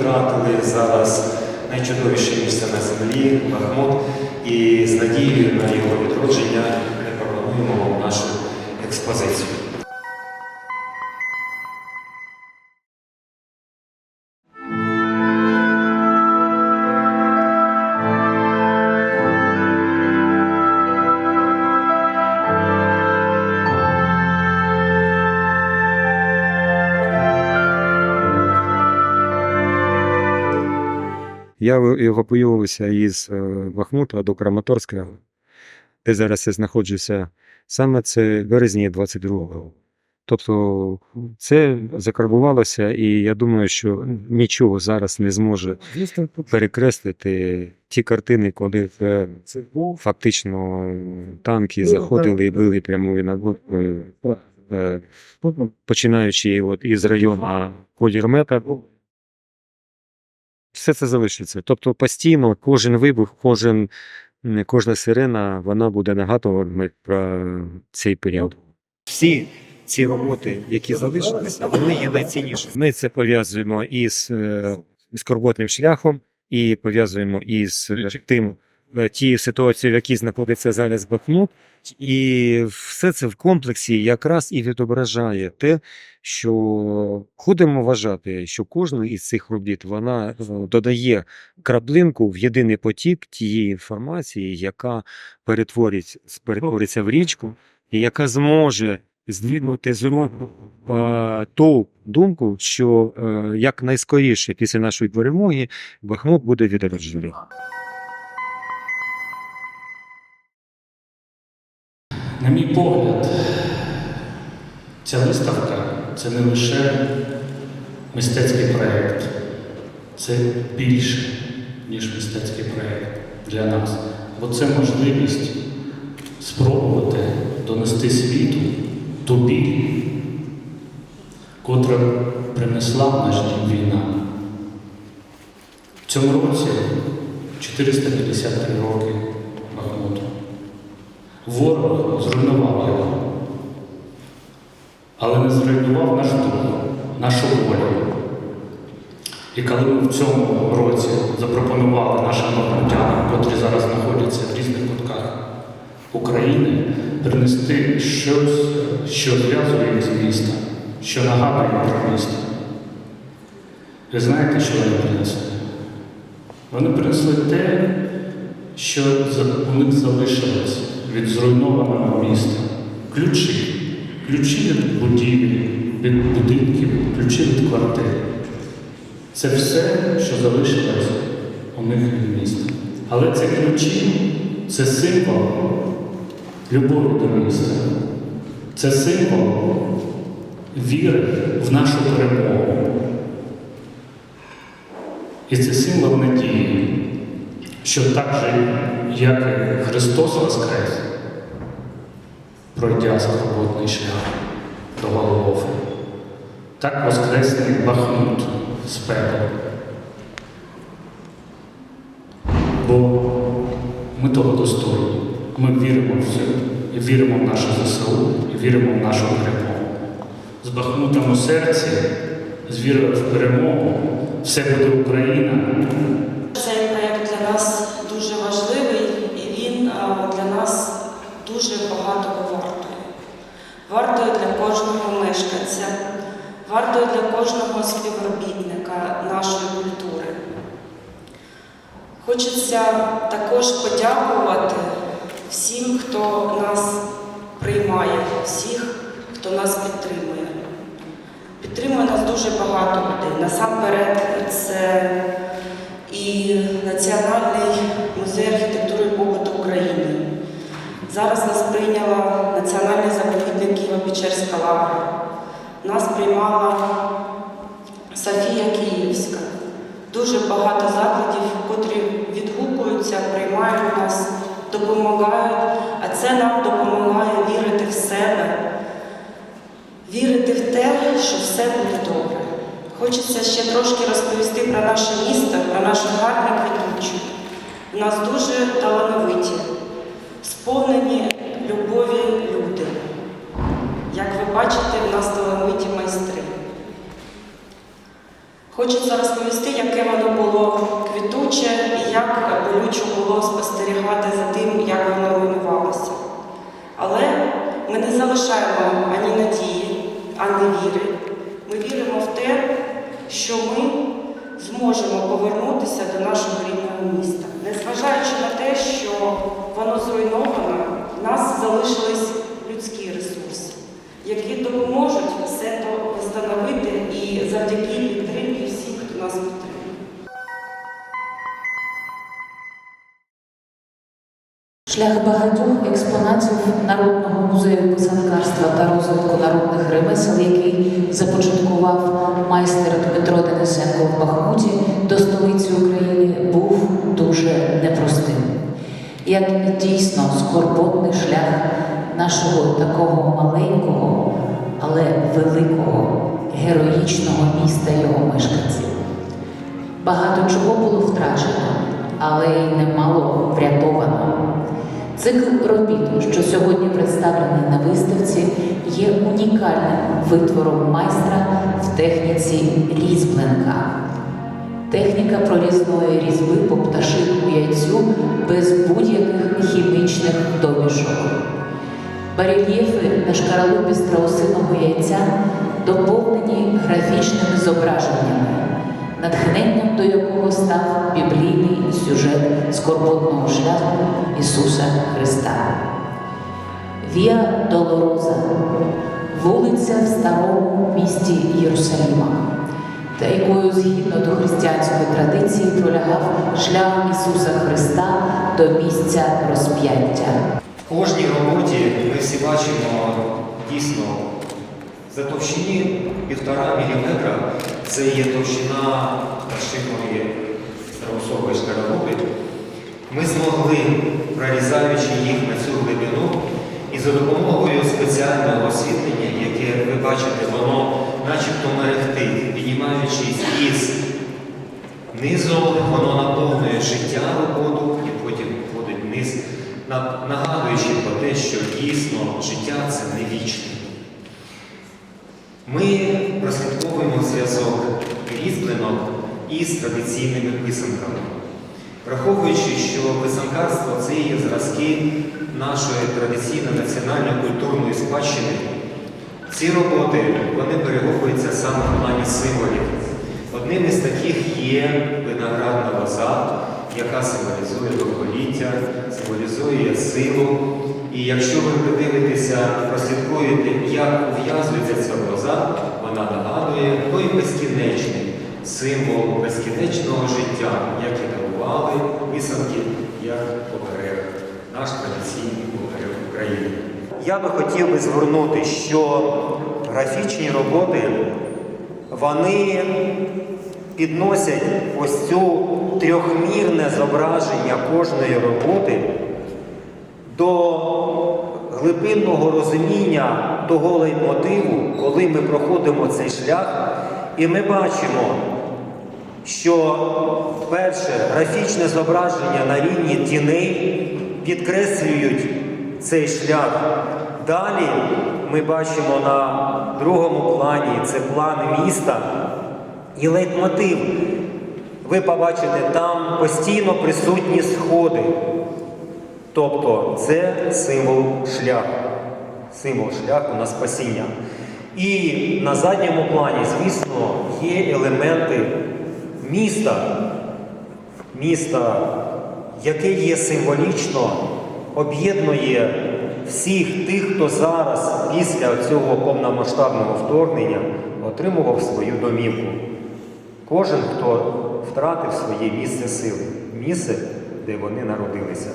втратили зараз найчудовіше місце на землі, Бахмут, і з надією на його відродження ми пропонуємо вам нашу експозицію. Евакуювався із е, Бахмута до Краматорська, де зараз я знаходжуся. Саме це в березні 22-го. Тобто це закарбувалося, і я думаю, що нічого зараз не зможе перекреслити ті картини, коли фактично танки заходили і били прямо на е, е, починаючи от із району Колірмета. Все це залишиться. Тобто постійно кожен вибух, кожен, кожна сирена, вона буде нагадувати про цей період. Всі ці роботи, які залишилися, вони є найцінніші. Ми це пов'язуємо із е, скорботним шляхом і пов'язуємо із тим, е, тією ситуацією, в якій знаходиться зараз Бахмут. І все це в комплексі якраз і відображає те, що будемо вважати, що кожна із цих робіт вона е, додає краплинку в єдиний потік тієї інформації, яка перетворить, перетвориться в річку, і яка зможе здвинути з е, ту думку, що як найскоріше після нашої перемоги Бахмут буде відроджений. На мій погляд, ця виставка це не лише мистецький проєкт, це більше, ніж мистецький проєкт для нас. Бо це можливість спробувати донести світу ту котра принесла в наш дім війна. В цьому році 453 роки Бахмуту. Ворог зруйнував його, але не зруйнував наш дух, нашу волю. І коли ми в цьому році запропонували нашим бахмутянам, котрі зараз знаходяться в різних кутках України, принести щось, що зв'язує їх з містом, що нагадує про місто. Ви знаєте, що вони принесли? Вони принесли те, що у них залишилось від зруйнованого міста. Ключі. Ключі від будівлі, від будинків, ключі від квартир. Це все, що залишилось у них від міста. Але ці ключі це символ любові до міста. Це символ віри в нашу перемогу. І це символ надії, що так же, як і Христос Воскрес, пройдя скорботний шлях до Голгофи, так воскресне Бахмут з пекла. Бо ми того достойні. Ми віримо в це, і віримо в нашу ЗСУ, і віримо в нашу перемогу. З Бахмутом у серці, з вірою в перемогу, все буде Україна. Цей проєкт для нас дуже важливий і він а, для нас дуже багато вартує. Вартує для кожного мешканця, вартує для кожного співробітника нашої культури. Хочеться також подякувати всім, хто нас приймає, всіх, хто нас підтримує. Підтримує нас дуже багато людей. Насамперед, це і Національний музей архітектури і побуту України. Зараз нас прийняла Національний заповідник Києво-Печерська лавра. Нас приймала Софія Київська. Дуже багато закладів, котрі відгукуються, приймають нас, допомагають, а це нам допомагає вірити в себе, вірити в те, що все буде добре. Хочеться ще трошки розповісти про наше місто, про нашу гарну квітучу. У нас дуже талановиті, сповнені любові люди. Як ви бачите, в нас талановиті майстри. Хочеться розповісти, яке воно було квітуче і як болюче було спостерігати за тим, як воно руйнувалося. Але ми не залишаємо ані надії, ані віри. Ми віримо в те, що ми зможемо повернутися до нашого рідного міста. Незважаючи на те, що воно зруйновано, в нас залишились які допоможуть все то встановити і завдяки підтримці всіх, хто нас підтримує. Шлях багатьох експонатів Народного музею писанкарства та розвитку народних ремесел, який започаткував майстер Дмитро Денисенко в Бахмуті до столиці України, був дуже непростим. Як і дійсно скорботний шлях нашого такого маленького, але великого, героїчного міста його мешканців. Багато чого було втрачено, але й немало врятовано. Цикл робіт, що сьогодні представлений на виставці, є унікальним витвором майстра в техніці різьбленка. Техніка прорізної різьби по пташиному яйцю без будь-яких хімічних домішок. Барельєфи на шкаралупі страусиного яйця доповнені графічними зображеннями, натхненням до якого став біблійний сюжет скорботного шляху Ісуса Христа. Віа Долороза вулиця в старому місті Єрусалима, та якою згідно до християнської традиції пролягав шлях Ісуса Христа до місця розп'яття. Кожній роботі ми всі бачимо дійсно за товщині півтора міліметра це є товщина пташиної страусової шкаралупи. Ми змогли, прорізаючи їх на цю глибину, і за допомогою спеціального освітлення, яке ви бачите, воно начебто мерехтить, піднімаючись із низу, воно наповнює життя роботу і потім входить вниз, нагадуючи про те, що дійсно життя це не вічне. Ми прослідковуємо зв'язок різьбленок із традиційними писанками. Враховуючи, що писанкарство це є зразки нашої традиційної національної культурної спадщини, ці роботи вони переховуються саме в плані символів. Одним із таких є виноградна лоза, яка символізує довголіття, символізує силу. І якщо ви придивитеся, прослідкуєте, як ув'язується ця лоза, вона нагадує той безкінечний символ безкінечного життя, як і дарували писанки, як оберег, наш традиційний оберег України. Я би хотів би звернути, що графічні роботи вони підносять ось цю трьохмірне зображення кожної роботи до глибинного розуміння того лейтмотиву, коли ми проходимо цей шлях, і ми бачимо, що перше графічне зображення на рівні тіней підкреслюють цей шлях. Далі ми бачимо на другому плані це план міста і лейтмотив. Ви побачите, там постійно присутні сходи. Тобто це символ шляху, символ шляху на спасіння. І на задньому плані, звісно, є елементи міста, міста, яке є символічно, об'єднує всіх тих, хто зараз після цього повномасштабного вторгнення отримував свою домівку. Кожен, хто втратив своє місце сили, місце, де вони народилися.